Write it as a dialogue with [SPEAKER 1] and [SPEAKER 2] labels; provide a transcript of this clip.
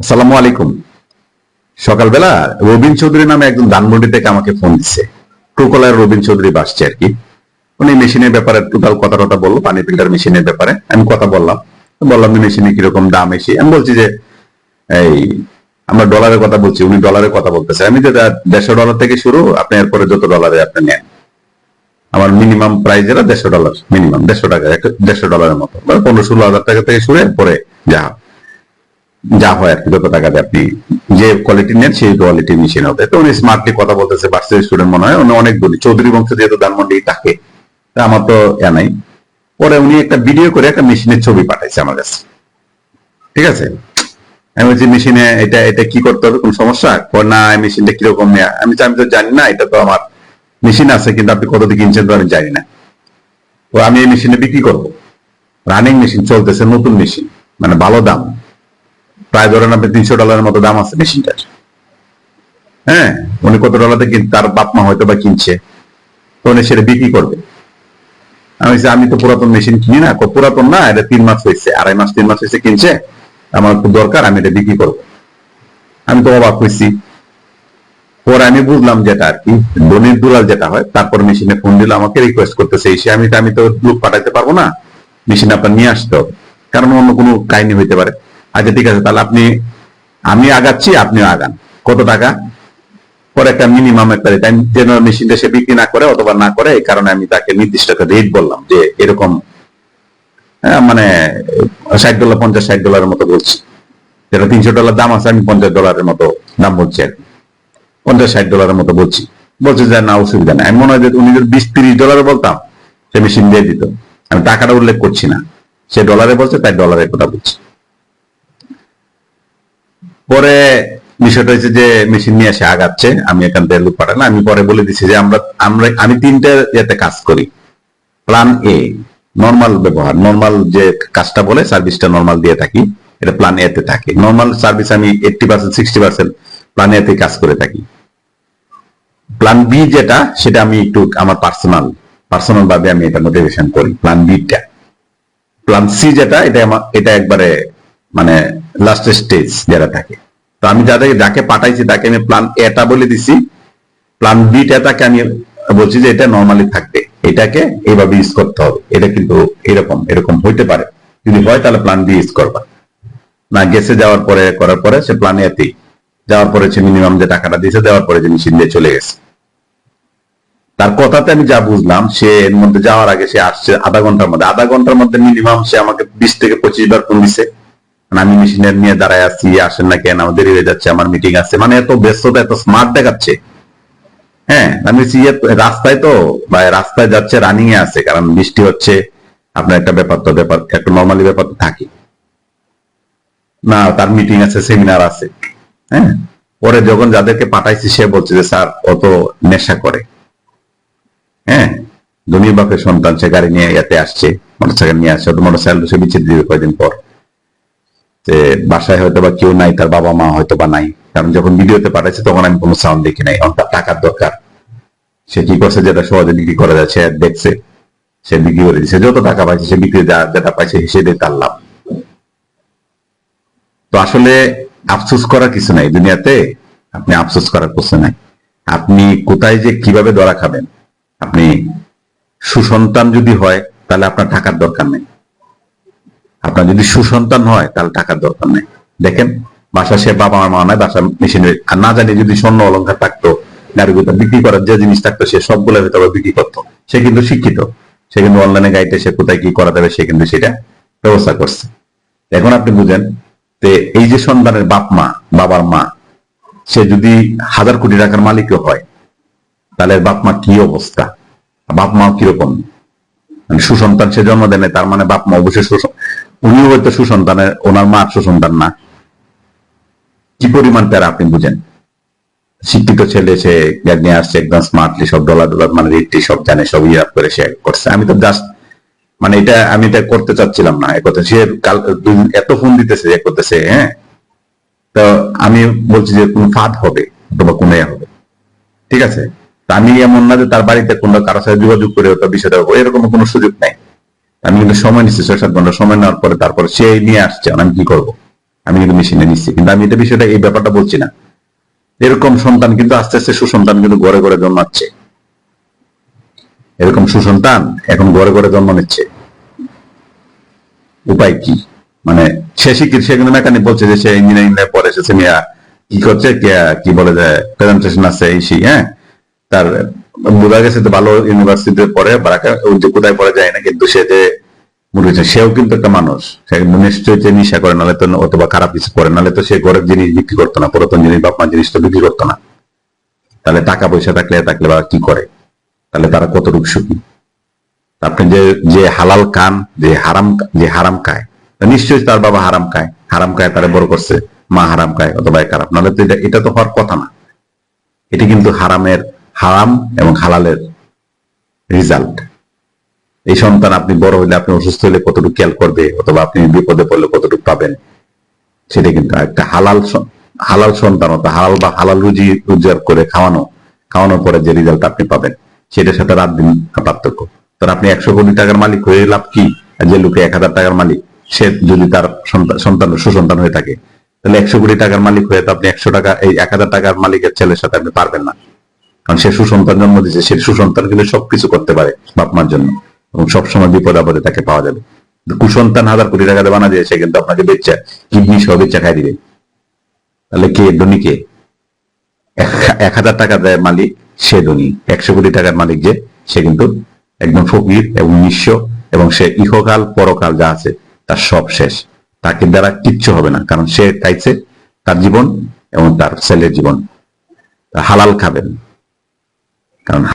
[SPEAKER 1] আসসালামু আলাইকুম। সকালবেলা রবিন চৌধুরী নামে একজন ধানমন্ডি থেকে আমাকে ফোন দিচ্ছে ট্রুকলার রবিন চৌধুরী বাসছে আর কি। উনি মেশিনের ব্যাপারে টোটাল কথা টথা বলল, পানি ফিল্টার মেশিনের ব্যাপারে। আমি কথা বললাম। বললাম যে মেশিনে কীরকম দাম এসে, আমি বলছি যে, এই, আমরা ডলারের কথা বলছি, উনি ডলারের কথা বলতেছে। আমি যে দেড়শো ডলার থেকে শুরু, আপনি এরপরে যত ডলারে আপনি নেন। আমার মিনিমাম প্রাইস যেটা দেড়শো ডলার, মিনিমাম দেড়শো টাকা দেড়শো ডলারের মতো। পনেরো ষোলো হাজার টাকা থেকে শুরু পরে যা যা হয় আর কি, যত টাকাতে আপনি যে কোয়ালিটি নেন সেই কোয়ালিটি মেশিন হবে তো উনি স্মার্টলি কথা বলতেছে ভার্সিটি স্টুডেন্ট মনে হয়। উনি অনেক দূরে চৌধুরী বংশ যেহেতু ধানমন্ডি থাকে আমার তো এ নাই। পরে উনি একটা ভিডিও করে একটা মেশিনের ছবি পাঠাইছে আমার কাছে। ঠিক আছে? আমি বলছি মেশিনে এটা এটা কি করতে হবে? কোন সমস্যা? না মেশিনটা কীরকম নেয়া? আমি আমি তো জানি না, এটা তো আমার মেশিন আছে, কিন্তু আপনি কত দিকে কিনছেন তো আমি জানি না। তো আমি এই মেশিনে বিক্রি করব। রানিং মেশিন চলতেছে, নতুন মেশিন মানে ভালো দাম। প্রায় ধরেন আপনি তিনশো ডলারের মতো দাম আছে মেশিনটার। হ্যাঁ উনি কত ডলারে তার বাপ মা হয়তো বা কিনছে। তো উনি সেটা বিক্রি করবে। আমি আমি তো পুরাতন মেশিন কিনি না পুরাতন না, এটা তিন মাস হয়েছে, আড়াই মাস, তিন মাস হয়েছে কিনছে, আমার খুব দরকার, আমি এটা বিক্রি করব। আমি তো অবাক হয়েছি। পরে আমি বুঝলাম যেটা আর কি দনির দুলাল যেটা হয়, তারপর মেশিনে ফোন দিলে, আমাকে রিকোয়েস্ট করতেছে, এসে আমি তো আমি তো লোক পাঠাইতে পারব না, মেশিন আপনার নিয়ে আসতে হবে। কারণ অন্য কোনো কাহিনী হইতে পারে। আচ্ছা ঠিক আছে তাহলে আপনি আমি আগাচ্ছি আপনিও আগান। কত টাকা? পরে একটা মিনিমাম একটা যেন মেশিনটা সে বিক্রি না করে অথবা না করে এই কারণে আমি তাকে নির্দিষ্ট একটা রেট বললাম যে এরকম হ্যাঁ, মানে ষাট ডলার পঞ্চাশ ষাট ডলারের মতো বলছি। যেটা তিনশো ডলার দাম আছে আমি পঞ্চাশ ডলারের মতো দাম বলছি আর পঞ্চাশ ষাট ডলারের মতো বলছি। বলছে যে না অসুবিধা নেই। আমি মনে হয় যে উনি যদি বিশ তিরিশ ডলারে বলতাম সে মেশিন দিয়ে দিত। আমি টাকাটা উল্লেখ করছি না। সে ডলারে বলছে তাই ডলারের কথা বলছি। পরে বিষয়টা হচ্ছে যে মেশিন নিয়ে এসে আগাচ্ছে, আমি এখান থেকে লোক পাঠালাম। আমি পরে বলে দিচ্ছি যে আমরা আমরা, আমি তিনটা ইয়েতে কাজ করি। প্ল্যান এ নর্মাল ব্যবহার নর্মাল যে কাজটা বলে সার্ভিসটা নর্মাল দিয়ে থাকি, এটা প্ল্যান এ তে থাকে। নর্মাল সার্ভিস আমি eighty percent sixty percent plan A তে কাজ করে থাকি। প্ল্যান বি যেটা, সেটা আমি একটু আমার পার্সোনাল পার্সোনাল ভাবে আমি এটা মোটিভেশন করি প্ল্যান বিটা প্ল্যান সি যেটা, এটা আমার, এটা একবারে মানে লাস্ট স্টেজ যেটা থাকে। তো আমি যাদের যাকে পাঠাইছি, তাকে আমি প্ল্যান এটা বলে দিছি। প্ল্যান বিটা তাকে আমি বলছি যে এটা নর্মালি থাকবে। এটাকে এইভাবে ইউজ করতে হবে। এটা কিন্তু এরকম এরকম হইতে পারে। যদি হয় তাহলে প্ল্যান বি ইউজ করবা। না, গেছে যাওয়ার পরে, করার পরে সে প্ল্যান এতেই যাওয়ার পরে সে মিনিমাম যে টাকাটা দিয়েছে, দেওয়ার পরে যে মেশিন দিয়ে চলে গেছে। তার কথাতে আমি যা বুঝলাম, সে এর মধ্যে যাওয়ার আগে সে আসছে আধা ঘণ্টার মধ্যে। আধা ঘণ্টার মধ্যে মিনিমাম সে আমাকে বিশ থেকে পঁচিশ বার ফোন দিছে। আমি মেশিনের নিয়ে দাঁড়ায় আছি, আসেন না কেন, দেরি হয়ে যাচ্ছে, আমার মিটিং আছে। মানে এত ব্যস্ততা, এত স্মার্ট দেখাচ্ছে। হ্যাঁ আমি রাস্তায় তো, বা রাস্তায় যাচ্ছে রানিং এ আছে, কারণ বৃষ্টি হচ্ছে। আপনার একটা ব্যাপার তো, ব্যাপার একটা নর্মালি ব্যাপার থাকে। না, তার মিটিং আছে সেমিনার আছে। হ্যাঁ পরে যখন যাদেরকে পাঠাইছি, সে বলছে যে, স্যার অত নেশা করে। হ্যাঁ ধনী বাপের সন্তান, সে গাড়ি নিয়ে ইয়াতে আসছে মোটরসাইকেল নিয়ে আসছে মোটরসাইকেল সে বিচ্ছেদ দিবে কয়দিন পর। যে বাসায় হয়তো বা কেউ নাই, তার বাবা মা হয়তো বা নাই। কারণ যখন ভিডিওতে পাঠাইছে, তখন আমি কোনো সাউন্ড দেখি নাই। তার টাকার দরকার। সে কি করছে, যেটা সহজে বিক্রি করা যাচ্ছে আর দেখছে। সে বিক্রি করে দিচ্ছে যত টাকা পাইছে, সে বিক্রি যেটা পাইছে হিসেবে তার লাভ। তো আসলে আফসোস করার কিছু নাই। দুনিয়াতে আপনি আফসোস করার কিছু নাই। আপনি কোথায় যে কীভাবে ধরা খাবেন? আপনি সুসন্তান যদি হয়, তাহলে আপনার টাকার দরকার নেই। আপনার যদি সুসন্তান হয়, তাহলে টাকার দরকার নেই। দেখেন বাসা সে বাবা মা নয় বাসা মেশিনের। আর না জানি যদি স্বর্ণ অলঙ্কার থাকতো গাড়ি বিক্রি করার যে জিনিস থাকতো, সে সবগুলো ভেতরে বিক্রি করতো। সে কিন্তু শিক্ষিত। সে কিন্তু অনলাইনে গাইতে, সে কোথায় কি করা যাবে, সে কিন্তু সেটা ব্যবস্থা করছে। এখন আপনি বুঝেন যে এই যে সন্তানের বাপ মা, বাবার মা, সে যদি হাজার কোটি টাকার মালিকও হয়, তাহলে বাপ মা কি অবস্থা? বাপ মা কীরকম? মানে সুসন্তান সে জন্ম দেয় তার মানে বাপ মা অবশ্যই উনিও হয়তো সুসন্তানের ওনার মা সুসন্তান না। কি পরিমাণ তারা আপনি বুঝেন? শিক্ষিত ছেলে, সে নিয়ে আসছে, একদম স্মার্টলি সব ডলার ডলার মানে রেটটি সব জানে, সব ইয়ে করে সে করছে। আমি তো জাস্ট মানে এটা, আমি এটা করতে চাচ্ছিলাম না। এ কথা সে কাল এত ফোন দিতেছে এ করতেছে হ্যাঁ? তো আমি বলছি যে, কোন ফাঁদ হবে, অথবা কোন হবে। ঠিক আছে? আমি এমন না যে তার বাড়িতে কোনো কারোর সাথে যোগাযোগ করে বিষয়টা এরকম কোনো সুযোগ নাই। আমি কিন্তু সময় নিচ্ছি, ছয়, সাত ঘণ্টা সময় নেওয়ার পরে তারপরে সে নিয়ে আসছে আমি কি করব? আমি কিন্তু মেশিনে নিচ্ছি, কিন্তু আমি এটা বিষয়টা, এই ব্যাপারটা বলছি না। এরকম সন্তান কিন্তু আস্তে আস্তে সুসন্তান কিন্তু ঘরে ঘরে জন্মাচ্ছে। এরকম সুসন্তান এখন ঘরে ঘরে জন্ম নিচ্ছে। উপায় কি? মানে সে শিক্ষিত, সে কিন্তু মেকানিক বলছে যে সে ইঞ্জিনিয়ারিং পরে এসেছে কি করছে? কে- কি বলে যে প্রেজেন্টেশন আছে, এই সেই হ্যাঁ? তার, বোঝা গেছে তো ভালো ইউনিভার্সিটিতে পড়ে যে কোথায় পড়ে যায় না, কিন্তু সে যে সেও কিন্তু একটা মানুষ। সে নিশ্চয়ই যে নিশা করে নালে তো অথবা খারাপ কিছু করে নালে তো সে ঘরের জিনিস বিক্রি করতো না, পুরাতন জিনিস, বাপ মার জিনিস তো বিক্রি করতো না। তাহলে টাকা পয়সা থাকলে থাকলে বা কি করে? তাহলে তারা কতটুকু সুখী? আপনি যে যে হালাল কান যে হারাম যে হারাম খায়, নিশ্চয়ই তার বাবা হারাম খায় হারাম খায়, তারা বড় করছে, মা হারাম খায়, অথবা খারাপ। নাহলে তো এটা এটা তো হওয়ার কথা না। এটি কিন্তু হারামের হারাম এবং হালালের রেজাল্ট এই সন্তান আপনি বড় হইলে আপনি অসুস্থ হলে কতটুকু খেয়াল করবে অথবা আপনি বিপদে পড়লে কতটুকু পাবেন? সেটা কিন্তু একটা হালাল হালাল সন্তান অথবা হালাল বা হালাল রুজি রোজগার করে খাওয়ানো, খাওয়ানোর পরে যে রেজাল্ট আপনি পাবেন, সেটার সাথে রাত দিন পার্থক্য। তার আপনি একশো কোটি টাকার মালিক হয়ে লাভ কি? যে লোকে এক হাজার টাকার মালিক, সে যদি তার সন্তান সুসন্তান হয়ে থাকে, তাহলে একশো কোটি টাকার মালিক হয়ে তো আপনি একশো টাকা এই এক হাজার টাকার মালিকের ছেলের সাথে আপনি পারবেন না। কারণ সে সুসন্তান জন্ম দিচ্ছে সে সুসন্তান কিন্তু সবকিছু করতে পারে বাপ মার জন্য এবং সবসময় বিপদ আপদে তাকে পাওয়া যাবে। কুসন্তান হাজার কোটি টাকা বানা সে কিন্তু আপনাকে বেচা, কিডনি সহ বেচা খাই দিবে। তাহলে কে? ধনী কে? এক হাজার টাকা দেয় মালিক, সে ধনী। একশো কোটি টাকার মালিক যে, সে কিন্তু একদম ফকির এবং নিঃস্ব এবং সে ইহকাল, পরকাল যা আছে, তার সব শেষ। তাকে দ্বারা কিচ্ছু হবে না, কারণ সে খাইছে তার জীবন এবং তার ছেলের জীবন। হালাল খাবেন। কারণ